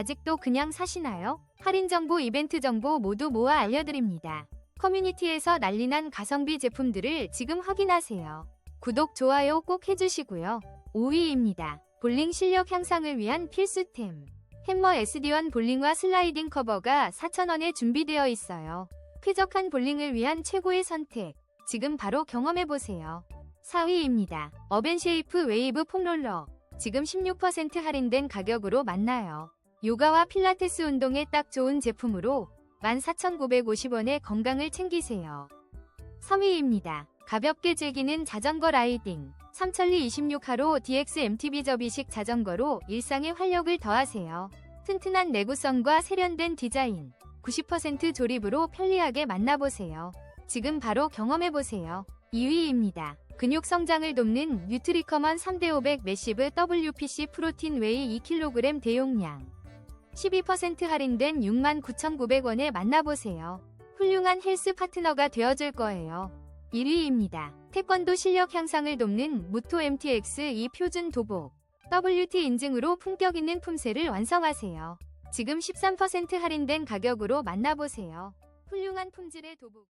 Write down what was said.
아직도 그냥 사시나요? 할인 정보, 이벤트 정보 모두 모아 알려드립니다. 커뮤니티에서 난리난 가성비 제품들을 지금 확인하세요. 구독, 좋아요 꼭 해주시고요. 5위입니다. 볼링 실력 향상을 위한 필수템. 햄머 SD1 볼링화 슬라이딩 커버가 4,000원에 준비되어 있어요. 쾌적한 볼링을 위한 최고의 선택. 지금 바로 경험해보세요. 4위입니다. 어벤쉐이프 웨이브 폼롤러. 지금 16% 할인된 가격으로 만나요. 요가와 필라테스 운동에 딱 좋은 제품으로 14,950원에 건강을 챙기세요. 3위입니다. 가볍게 즐기는 자전거 라이딩. 삼천리 26하로 DX MTB 접이식 자전거로 일상에 활력을 더하세요. 튼튼한 내구성과 세련된 디자인. 90% 조립으로 편리하게 만나보세요. 지금 바로 경험해보세요. 2위입니다. 근육 성장을 돕는 뉴트리커먼 3대500 매시브 WPC 프로틴 웨이 2kg 대용량. 12% 할인된 69,900원에 만나보세요. 훌륭한 헬스 파트너가 되어줄 거예요. 1위입니다. 태권도 실력 향상을 돕는 무토 MTX 2 표준 도복. WT 인증으로 품격 있는 품새를 완성하세요. 지금 13% 할인된 가격으로 만나보세요. 훌륭한 품질의 도복.